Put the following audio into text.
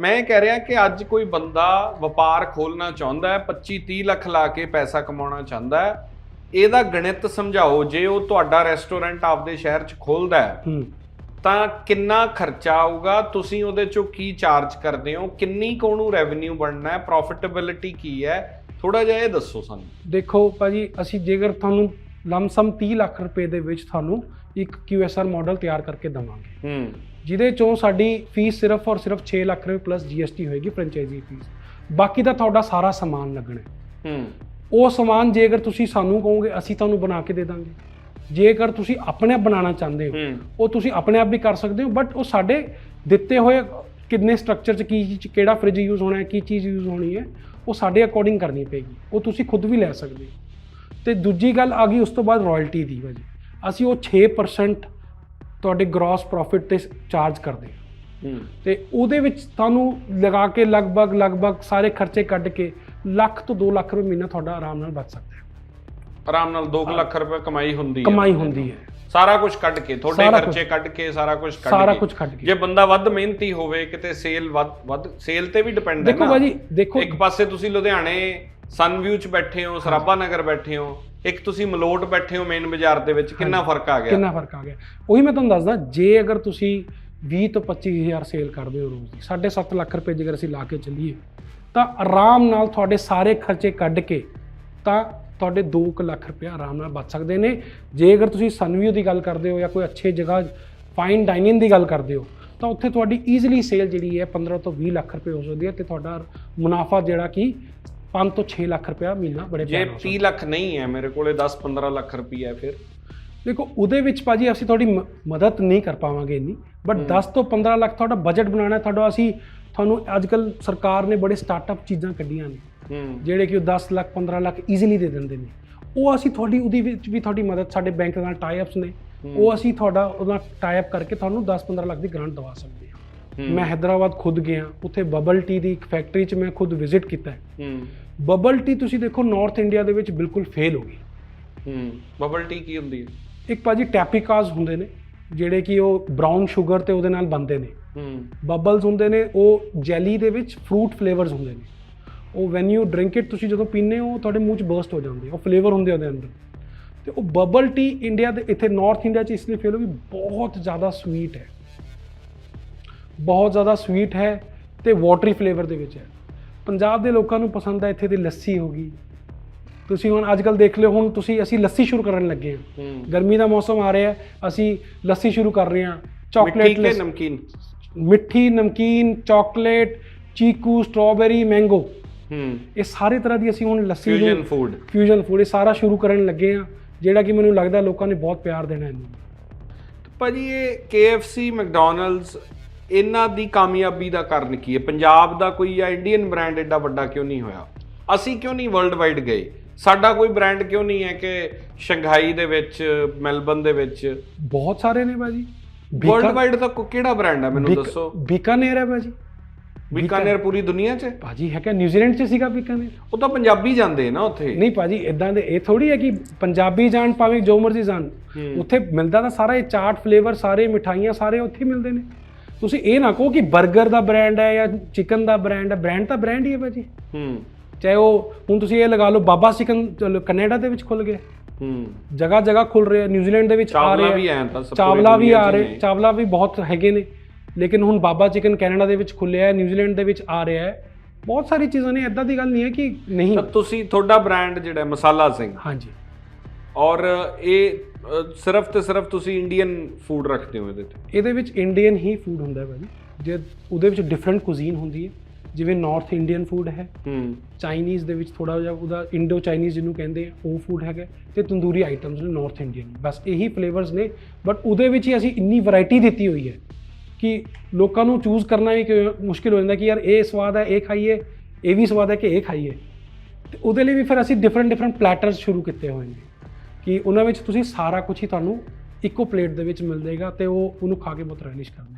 ਮੈਂ ਕਹਿ ਰਿਹਾ ਕਿ ਅੱਜ ਕੋਈ ਬੰਦਾ ਵਪਾਰ ਖੋਲਣਾ ਚਾਹੁੰਦਾ ਹੈ 25 30 ਲੱਖ ਲਾ ਕੇ ਪੈਸਾ ਕਮਾਉਣਾ ਚਾਹੁੰਦਾ ਹੈ ਇਹਦਾ ਗਣਿਤ ਸਮਝਾਓ ਜੇ ਉਹ ਤੁਹਾਡਾ ਰੈਸਟੋਰੈਂਟ ਆਪਦੇ ਸ਼ਹਿਰ 'ਚ ਖੋਲਦਾ ਹੈ ਤਾਂ ਕਿੰਨਾ ਖਰਚਾ ਆਊਗਾ? ਤੁਸੀਂ ਉਹਦੇ ਚੋਂ ਕੀ ਚਾਰਜ ਕਰਦੇ ਹੋ? ਕਿੰਨੀ ਕੁ ਉਹਨੂੰ ਰੈਵਨਿਊ ਬਣਨਾ ਹੈ? ਪ੍ਰੋਫਿਟੇਬਿਲਿਟੀ ਕੀ ਹੈ? ਥੋੜਾ ਜਿਹਾ ਇਹ ਦੱਸੋ ਸਾਨੂੰ। ਦੇਖੋ ਭਾਜੀ ਅਸੀਂ ਜੇਕਰ ਤੁਹਾਨੂੰ ਲਮਸਮ 30 ਲੱਖ ਰੁਪਏ ਦੇ ਵਿੱਚ ਤੁਹਾਨੂੰ ਇੱਕ QSR ਮਾਡਲ ਤਿਆਰ ਕਰਕੇ ਦਵਾਂਗੇ। ਹੂੰ। ਜਿਹਦੇ ਚੋਂ ਸਾਡੀ ਫੀਸ ਸਿਰਫ ਔਰ ਸਿਰਫ 6 ਲੱਖ ਰੁਪਏ ਪਲੱਸ GST ਹੋਏਗੀ ਫਰੈਂਚਾਈਜ਼ੀ ਫੀਸ ਬਾਕੀ ਦਾ ਤੁਹਾਡਾ ਸਾਰਾ ਸਮਾਨ ਲੱਗਣਾ ਹੈ। ਹੂੰ। ਉਹ ਸਮਾਨ ਜੇਕਰ ਤੁਸੀਂ ਸਾਨੂੰ ਕਹੋਗੇ ਅਸੀਂ ਤੁਹਾਨੂੰ ਬਣਾ ਕੇ ਦੇ ਦਾਂਗੇ। ਜੇਕਰ ਤੁਸੀਂ ਆਪਣੇ ਆਪ ਬਣਾਉਣਾ ਚਾਹੁੰਦੇ ਹੋ ਉਹ ਤੁਸੀਂ ਆਪਣੇ ਆਪ ਵੀ ਕਰ ਸਕਦੇ ਹੋ ਬਟ ਉਹ ਸਾਡੇ ਦਿੱਤੇ ਹੋਏ ਕਿੰਨੇ ਸਟਰਕਚਰ ਚ ਕੀ ਕਿਹੜਾ ਫ੍ਰਿਜ ਯੂਜ਼ ਹੋਣਾ ਹੈ ਕੀ ਚੀਜ਼ ਯੂਜ਼ ਹੋਣੀ ਹੈ ਉਹ ਸਾਡੇ ਅਕੋਰਡਿੰਗ ਕਰਨੀ ਪਏਗੀ। ਉਹ ਤੁਸੀਂ ਖੁਦ ਵੀ ਲੈ ਸਕਦੇ ਹੋ। ਤੇ ਦੂਜੀ ਗੱਲ ਆ ਗਈ ਉਸ ਤੋਂ ਬਾਅਦ ਰਾਇਲਟੀ ਦੀ ਭਾਜੀ। ਅਸੀਂ ਉਹ 6% ਤੁਹਾਡੇ ਗ੍ਰੋਸ ਪ੍ਰੋਫਿਟ ਤੇ ਚਾਰਜ ਕਰਦੇ ਹਾਂ। ਤੇ ਉਹਦੇ ਵਿੱਚ ਤੁਹਾਨੂੰ ਲਗਾ ਕੇ ਲਗਭਗ ਲਗਭਗ ਸਾਰੇ ਖਰਚੇ ਕੱਢ ਕੇ ਲੱਖ ਤੋਂ 2 ਲੱਖ ਰੁਪਏ ਮਹੀਨਾ ਤੁਹਾਡਾ ਆਰਾਮ ਨਾਲ ਬਚ ਸਕਦਾ ਹੈ। ਆਰਾਮ ਨਾਲ 2 ਲੱਖ ਰੁਪਏ ਕਮਾਈ ਹੁੰਦੀ ਹੈ। ਕਮਾਈ ਹੁੰਦੀ ਹੈ। ਸਾਰਾ ਕੁਝ ਕੱਢ ਕੇ ਤੁਹਾਡੇ ਸਾਰਾ ਖਰਚੇ ਕੱਢ ਕੇ ਸਾਰਾ ਕੁਝ ਕੱਢ ਸਾਰਾ ਕੇ। ਕੁਝ ਕੱਢ ਕੇ। ਜੇ ਬੰਦਾ ਵੱਧ ਮਿਹਨਤੀ ਹੋਵੇ ਕਿਤੇ ਸੇਲ ਵੱਧ ਵੱਧ ਸੇਲ ਤੇ ਵੀ ਡਿਪੈਂਡ ਹੈ ਦੇਖੋ ਭਾਜੀ ਦੇਖੋ। ਇੱਕ ਪਾਸੇ ਤੁਸੀਂ ਲੁਧਿਆਣੇ ਸਨਵਿਊ ਚ ਬੈਠੇ ਹੋ ਸਰਾਭਾ ਨਗਰ ਬੈਠੇ ਹੋ ਇੱਕ ਤੁਸੀਂ ਮਲੋਟ ਬੈਠੇ ਹੋ ਮੇਨ ਬਾਜ਼ਾਰ ਦੇ ਵਿੱਚ ਕਿੰਨਾ ਫ਼ਰਕ ਆ ਗਿਆ? ਕਿੰਨਾ ਫ਼ਰਕ ਆ ਗਿਆ? ਉਹੀ ਮੈਂ ਤੁਹਾਨੂੰ ਦੱਸਦਾ ਜੇ ਅਗਰ ਤੁਸੀਂ 20 ਤੋਂ 25000 ਸੇਲ ਕਰਦੇ ਹੋ ਰੋਜ਼ ਦੀ 7.5 ਲੱਖ ਰੁਪਏ ਜੇਕਰ ਅਸੀਂ ਲਾ ਕੇ ਚੱਲੀਏ ਤਾਂ ਆਰਾਮ ਨਾਲ ਤੁਹਾਡੇ ਸਾਰੇ ਖਰਚੇ ਕੱਢ ਕੇ ਤਾਂ ਤੁਹਾਡੇ 2 ਲੱਖ ਰੁਪਏ ਆਰਾਮ ਨਾਲ ਬਚ ਸਕਦੇ ਨੇ। ਜੇ ਅਗਰ ਤੁਸੀਂ ਸਨਵਿਊ ਦੀ ਗੱਲ ਕਰਦੇ ਹੋ ਜਾਂ ਕੋਈ ਅੱਛੇ ਜਗ੍ਹਾ ਫਾਈਨ ਡਾਈਨਿੰਗ ਦੀ ਗੱਲ ਕਰਦੇ ਹੋ ਤਾਂ ਉੱਥੇ ਤੁਹਾਡੀ ਈਜ਼ੀਲੀ ਸੇਲ ਜਿਹੜੀ ਹੈ 15 ਤੋਂ 20 ਲੱਖ ਰੁਪਏ ਹੋ ਸਕਦੀ ਹੈ ਤੇ ਤੁਹਾਡਾ ਮੁਨਾਫਾ ਜਿਹੜਾ ਕਿ 5 ਤੋਂ 6 ਲੱਖ ਰੁਪਏ ਮਹੀਨਾ ਬੜੇ ਜੇ ਪਿਆਰ ਨਾਲ 30 ਲੱਖ ਨਹੀਂ ਹੈ ਮੇਰੇ ਕੋਲੇ 10 15 ਲੱਖ ਰੁਪਈਆ ਫਿਰ। ਦੇਖੋ ਉਹਦੇ ਵਿੱਚ ਭਾਜੀ ਅਸੀਂ ਤੁਹਾਡੀ ਮ- ਮਦਦ ਨਹੀਂ ਕਰ ਪਾਵਾਂਗੇ ਇੰਨੀ ਬਟ 10 ਤੋਂ 15 ਲੱਖ ਤੁਹਾਡਾ ਬਜਟ ਬਣਾਉਣਾ ਹੈ, ਤੁਹਾਡਾ ਅਸੀਂ ਤੁਹਾਨੂੰ ਅੱਜਕੱਲ ਸਰਕਾਰ ਨੇ ਬੜੇ ਸਟਾਰਟਅਪ ਚੀਜ਼ਾਂ ਕੱਢੀਆਂ ਨੇ ਹੂੰ। ਜਿਹੜੇ ਕਿ ਉਹ 10 ਲੱਖ 15 ਲੱਖ ਈਜ਼ੀਲੀ ਦੇ ਦਿੰਦੇ ਨੇ। ਉਹ ਅਸੀਂ ਤੁਹਾਡੀ ਉਹਦੀ ਵਿੱਚ ਵੀ ਤੁਹਾਡੀ ਮਦਦ ਸਾਡੇ ਬੈਂਕ ਨਾਲ ਟਾਈ ਅਪਸ ਨੇ ਉਹ ਅਸੀਂ ਤੁਹਾਡਾ ਉਹਦਾ ਟਾਈ ਅਪ ਕਰਕੇ ਤੁਹਾਨੂੰ 10 15 ਲੱਖ ਦੀ ਗ੍ਰਾਂਟ ਦਵਾ ਸਕਦੇ ਹੂੰ। ਮੈਂ ਹੈਦਰਾਬਾਦ ਖੁਦ ਗਿਆ ਉੱਥੇ ਬਬਲ ਟੀ ਦੀ ਇੱਕ ਫੈਕਟਰੀ 'ਚ ਮੈਂ ਖੁਦ ਵਿਜ਼ਿਟ ਕੀਤਾ ਹੈ। ਬਬਲ ਟੀ ਤੁਸੀਂ ਦੇਖੋ ਨਾਰਥ ਇੰਡੀਆ ਦੇ ਵਿੱਚ ਬਿਲਕੁਲ ਫੇਲ ਹੋ ਗਈ। ਹੂੰ। ਬਬਲ ਟੀ ਕੀ ਹੁੰਦੀ ਹੈ? ਇੱਕ ਭਾਜੀ ਟੈਪਿਕਾਸ ਹੁੰਦੇ ਨੇ ਜਿਹੜੇ ਕਿ ਉਹ ਬ੍ਰਾਊਨ ਸ਼ੂਗਰ ਤੇ ਉਹਦੇ ਨਾਲ ਬਣਦੇ ਨੇ। ਹੂੰ। ਬਬਲਸ ਹੁੰਦੇ ਨੇ ਉਹ ਜੈਲੀ ਦੇ ਵਿੱਚ ਫਰੂਟ ਫਲੇਵਰਸ ਹੁੰਦੇ ਨੇ। ਉਹ ਵੈਨ ਯੂ ਡਰਿੰਕ ਇਟ ਤੁਸੀਂ ਜਦੋਂ ਪੀਂਦੇ ਹੋ ਤੁਹਾਡੇ ਮੂੰਹ 'ਚ ਬਰਸਟ ਹੋ ਜਾਂਦੇ ਉਹ ਫਲੇਵਰ ਹੁੰਦੇ ਉਹਦੇ ਅੰਦਰ। ਤੇ ਉਹ ਬਬਲ ਟੀ ਇੰਡੀਆ ਦੇ ਇੱਥੇ ਨਾਰਥ ਇੰਡੀਆ 'ਚ ਇਸ ਲਈ ਫੇਲ ਹੋ ਵੀ ਬਹੁਤ ਜ਼ਿਆਦਾ ਸਵੀਟ ਹੈ। ਬਹੁਤ ਜ਼ਿਆਦਾ ਸਵੀਟ ਹੈ ਤੇ ਵਾਟਰੀ ਫਲੇਵਰ ਦੇ ਵਿੱਚ ਹੈ। ਪੰਜਾਬ ਦੇ ਲੋਕਾਂ ਨੂੰ ਪਸੰਦ ਹੈ ਇੱਥੇ ਦੀ ਲੱਸੀ ਹੋ ਗਈ। ਤੁਸੀਂ ਹੁਣ ਅੱਜ ਕੱਲ ਦੇਖ ਲਿਓ ਹੁਣ ਤੁਸੀਂ ਅਸੀਂ ਲੱਸੀ ਸ਼ੁਰੂ ਕਰਨ ਲੱਗੇ ਹਾਂ। ਗਰਮੀ ਦਾ ਮੌਸਮ ਆ ਰਿਹਾ ਹੈ ਅਸੀਂ ਲੱਸੀ ਸ਼ੁਰੂ ਕਰ ਰਹੇ ਹਾਂ। ਮਿੱਠੀ ਚਾਕਲੇਟ ਕੇ ਨਮਕੀਨ? ਮਿੱਠੀ ਨਮਕੀਨ ਚਾਕਲੇਟ ਚੀਕੂ ਸਟ੍ਰਾਬੇਰੀ ਮੈਂਗੋ ਹੂੰ। ਇਹ ਸਾਰੇ ਤਰ੍ਹਾਂ ਦੀ ਅਸੀਂ ਹੁਣ lassi fusion food fusion food ਇਹ ਸਾਰਾ ਸ਼ੁਰੂ ਕਰਨ ਲੱਗੇ ਆ ਜਿਹੜਾ ਕਿ ਮੈਨੂੰ ਲੱਗਦਾ ਲੋਕਾਂ ਨੇ ਬਹੁਤ ਪਿਆਰ ਦੇਣਾ ਇਹਨੂੰ। ਭਾਜੀ ਇਹ KFC ਮੈਕਡੋਨਲਡਸ ਇਹਨਾਂ ਦੀ ਕਾਮਯਾਬੀ ਦਾ ਕਾਰਨ ਕੀ ਹੈ? ਪੰਜਾਬ ਦਾ ਕੋਈ ਜਾਂ ਇੰਡੀਅਨ ਬ੍ਰਾਂਡ ਐਡਾ ਵੱਡਾ ਕਿਉਂ ਨਹੀਂ ਹੋਇਆ? ਅਸੀਂ ਕਿਉਂ ਨਹੀਂ ਵਰਲਡ ਵਾਈਡ ਗਏ? ਸਾਡਾ ਕੋਈ ਬ੍ਰਾਂਡ ਕਿਉਂ ਨਹੀਂ ਹੈ ਕਿ ਸ਼ੰਘਾਈ ਦੇ ਵਿੱਚ ਮੈਲਬਨ ਦੇ ਵਿੱਚ? ਬਹੁਤ ਸਾਰੇ ਨੇ ਬਾਜੀ ਵਰਲਡ ਵਾਈਡ ਦਾ ਕੋ- ਕਿਹੜਾ ਬ੍ਰਾਂਡ ਹੈ? ਮੈਨੂੰ ਦੱਸੋ। ਬੀਕਾਨੇਰ ਹੈ ਬਾਜੀ ਬੀਕਾਨੇਰ ਪੂਰੀ ਦੁਨੀਆ 'ਚ? ਬਾਜੀ ਹੈ ਕਿ ਨਿਊਜ਼ੀਲੈਂਡ 'ਚ ਸੀਗਾ ਬੀਕਾਨੇਰ? ਉਹ ਤਾਂ ਪੰਜਾਬੀ ਜਾਂਦੇ ਨਾ ਉੱਥੇ। ਨਹੀਂ ਬਾਜੀ ਇਦਾਂ ਦੇ ਇਹ ਥੋੜੀ ਹੈ ਕਿ ਪੰਜਾਬੀ ਜਾਣ ਭਾਵੇਂ ਜੋ ਮਰਜ਼ੀ ਜਾਣ। ਉੱਥੇ ਮਿਲਦਾ ਤਾਂ ਸਾਰਾ ਇਹ ਚਾਟ ਫਲੇਵਰ ਸਾਰੇ ਮਿਠਾਈਆਂ ਸਾਰੇ ਉੱਥੇ ਮਿਲਦੇ ਨੇ। ਤੁਸੀਂ ਇਹ ਨਾ ਕਹੋ ਕਿ 버ਗਰ ਦਾ ਬ੍ਰਾਂਡ ਹੈ ਜਾਂ ਚਿਕਨ ਦਾ ਬ੍ਰਾਂਡ ਹੈ। ਬ੍ਰਾਂਡ ਤਾਂ ਬ੍ਰਾਂਡ ਹੀ ਹੈ ਬਾਜੀ ਹੂੰ। ਚਾਹੇ ਉਹ ਹੁਣ ਤੁਸੀਂ ਇਹ ਲਗਾ ਲਓ ਬਾਬਾ ਚਿਕਨ ਕੈਨੇਡਾ ਦੇ ਵਿੱਚ ਖੁੱਲ ਗਿਆ। ਹੂੰ। ਜਗ੍ਹਾ ਜਗ੍ਹਾ ਖੁੱਲ ਰਿਹਾ ਨਿਊਜ਼ੀਲੈਂਡ ਦੇ ਵਿੱਚ ਆ ਚਾਵਲਾ ਰਿਹਾ ਵੀ ਤਾਂ ਚਾਵਲਾ ਵੀ ਦੁਨੀਆ 'ਚ ਆ ਰਹੇ। ਚਾਵਲਾ ਵੀ ਬਹੁਤ ਹੈਗੇ ਨੇ। ਲੇਕਿਨ ਹੁਣ ਬਾਬਾ ਚਿਕਨ ਕੈਨੇਡਾ ਦੇ ਵਿੱਚ ਖੁੱਲਿਆ ਹੈ ਨਿਊਜ਼ੀਲੈਂਡ ਦੇ ਵਿੱਚ ਆ ਰਿਹਾ ਹੈ। ਬਹੁਤ ਸਾਰੀ ਚੀਜ਼ਾਂ ਨੇ ਐਦਾਂ ਦੀ ਗੱਲ ਨਹੀਂ ਹੈ ਕਿ ਨਹੀਂ। ਤੁਸੀਂ ਤੁਹਾਡਾ ਬ੍ਰਾਂਡ ਜਿਹੜਾ ਮਸਾਲਾ ਸਿੰਘ। ਹਾਂਜੀ। ਔਰ ਇਹ ਸਿਰਫ ਤੇ ਸਿਰਫ ਤੁਸੀਂ ਇੰਡੀਅਨ ਫੂਡ ਰੱਖਦੇ ਹੋ ਇਹਦੇ ਤੇ? ਇਹਦੇ ਵਿੱਚ ਇੰਡੀਅਨ ਹੀ ਫੂਡ ਹੁੰਦਾ ਹੈ ਭਾਜੀ। ਜੇ ਉਹਦੇ ਵਿੱਚ ਡਿਫਰੈਂਟ ਕੁਜ਼ੀਨ ਹੁੰਦੀ ਹੈ। ਜਿਵੇਂ ਨਾਰਥ ਇੰਡੀਅਨ ਫੂਡ ਹੈ। ਹੂੰ। ਚਾਈਨੀਜ਼ ਦੇ ਵਿੱਚ ਥੋੜਾ ਜਿਹਾ ਉਹਦਾ ਇੰਡੋ ਚਾਈਨੀਜ਼ ਜਿਹਨੂੰ ਕਹਿੰਦੇ ਆ ਉਹ ਫੂਡ ਹੈਗਾ। ਤੇ ਤੰਦੂਰੀ ਆਈਟਮਸ ਨੇ ਨਾਰਥ ਇੰਡੀਅਨ ਬਸ ਇਹੀ ਫਲੇਵਰਸ ਨੇ। ਬਟ ਉਹਦੇ ਵਿੱਚ ਹੀ ਅਸੀਂ ਇੰਨੀ ਵੈਰਾਈਟੀ ਦਿੱਤੀ ਹੋਈ ਹੈ ਕਿ ਲੋਕਾਂ ਨੂੰ ਚੂਜ਼ ਕਰਨਾ ਵੀ ਮੁਸ਼ਕਿਲ ਹੋ ਜਾਂਦਾ ਕਿ ਯਾਰ ਇਹ ਸਵਾਦ ਹੈ ਇਹ ਖਾਈਏ ਇਹ ਵੀ ਸਵਾਦ ਹੈ ਕਿ ਇਹ ਖਾਈਏ। ਤੇ ਉਹਦੇ ਲਈ ਵੀ ਫਿਰ ਅਸੀਂ ਡਿਫਰੈਂਟ ਡਿਫਰੈਂਟ ਪਲੈਟਰਸ ਸ਼ੁਰੂ ਕੀਤੇ ਹੋਏ ਨੇ। ਕਿ ਉਹਨਾਂ ਵਿੱਚ ਤੁਸੀਂ ਸਾਰਾ ਕੁਝ ਹੀ ਤੁਹਾਨੂੰ ਇੱਕੋ ਪਲੇਟ ਦੇ ਵਿੱਚ ਮਿਲ ਜਾਏਗਾ ਤੇ ਉਹ ਉਹਨੂੰ ਖਾ ਕੇ ਬਹੁਤ ਰੈਲਿਸ਼ ਕਰਨਾ